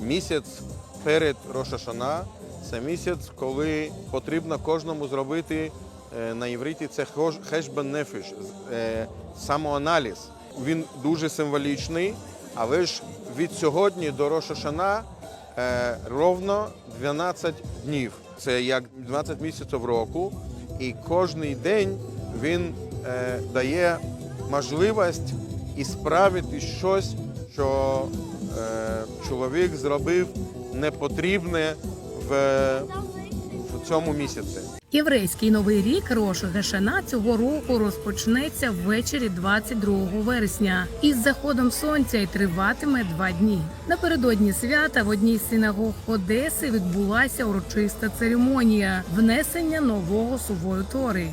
місяць перед Рошашана. Це місяць, коли потрібно кожному зробити е, на євриті це хешбен нефіш, е, самоаналіз. Він дуже символічний, але ж від сьогодні до Рошашана е, ровно 12 днів. Це як 12 місяців року, і кожний день він дає можливість ісправити щось, що чоловік зробив непотрібне в, в цьому місяці. Єврейський новий рік Рош Гешана цього року розпочнеться ввечері 22 вересня із заходом сонця і триватиме два дні. Напередодні свята в одній з синагог Одеси відбулася урочиста церемонія внесення нового сувою тори.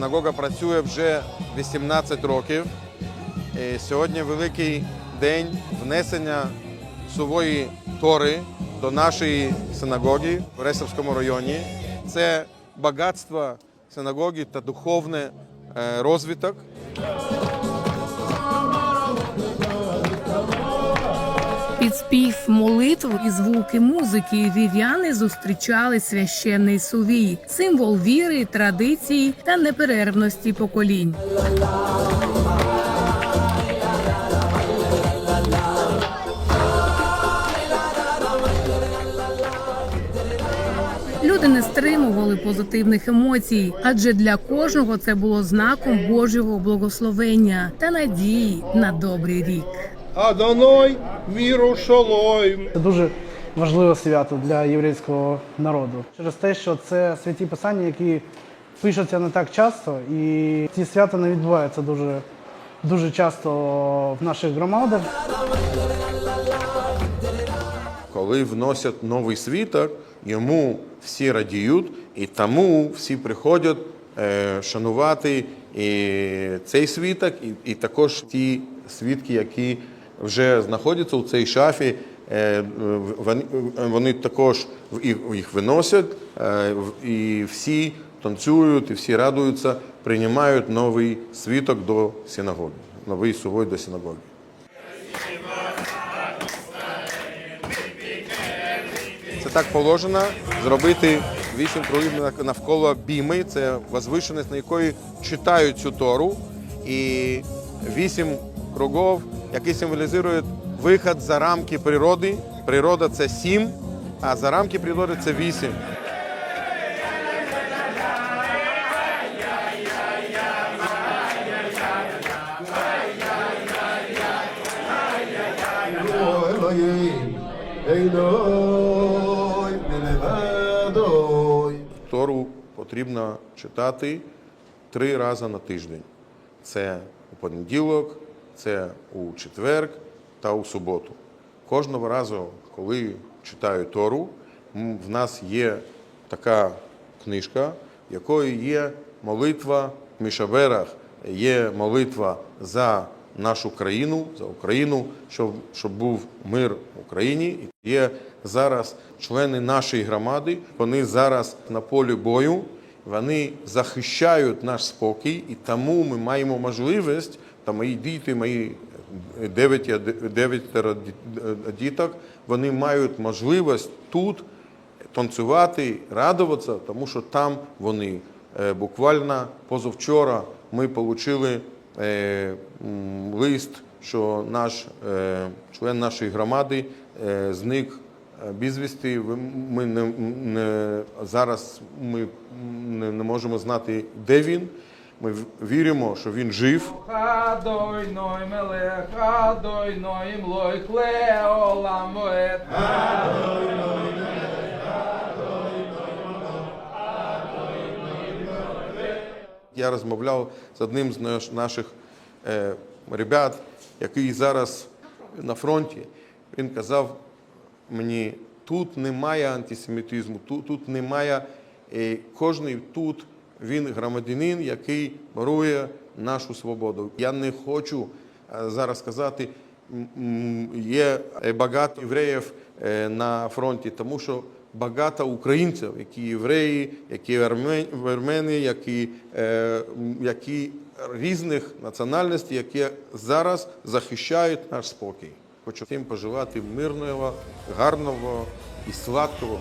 Синагога працює вже 18 років. І сьогодні великий день внесення сувої тори до нашої синагоги в Ресовському районі. Це багатство синагоги та духовний е, розвиток. Під спів молитв і звуки музики вів'яни зустрічали священний сувій, символ віри, традиції та неперервності поколінь. Люди не стримували позитивних емоцій, адже для кожного це було знаком Божого благословення та надії на добрий рік. Адоной віру шолойм. Це дуже важливе свято для єврейського народу через те, що це святі писання, які пишуться не так часто, і ці свята не відбуваються дуже, дуже часто в наших громадах. Коли вносять новий світок, йому всі радіють, і тому всі приходять е, шанувати і цей світок, і, і також ті свідки, які вже знаходяться у цій шафі, е, вони, також їх, виносять, е, і всі танцюють, і всі радуються, приймають новий світок до синагоги, новий сувой до синагоги. Це так положено зробити вісім кругів навколо біми. Це возвишеність, на якої читають цю тору. І вісім кругів, які символізують вихід за рамки природи. Природа це сім, а за рамки природи це вісім. Тору потрібно читати три рази на тиждень. Це у понеділок, це у четверг та у суботу. Кожного разу, коли читаю Тору, в нас є така книжка, в якої є молитва в Мішаверах, є молитва за нашу країну, за Україну, щоб, щоб був мир в Україні. І Є зараз члени нашої громади, вони зараз на полі бою, вони захищають наш спокій, і тому ми маємо можливість, та мої діти, мої дев'ять, дев'ятеро ді- діток, вони мають можливість тут танцювати, радуватися, тому що там вони е, буквально позавчора ми отримали е, лист, що наш е, член нашої громади е, зник е, безвісти. Ми не, не зараз ми не, не можемо знати, де він. Ми віримо, що він жив. Я розмовляв з одним з наших е, ребят, який зараз на фронті. Він казав мені, тут немає антисемітизму, тут, тут немає. е, кожний тут він громадянин, який борує нашу свободу. Я не хочу е, зараз сказати, є багато євреїв е, на фронті, тому що багато українців, які євреї, які арме- які, е, які різних національностей, які зараз захищають наш спокій. Хочу всім пожелати мирного, гарного і сладкого.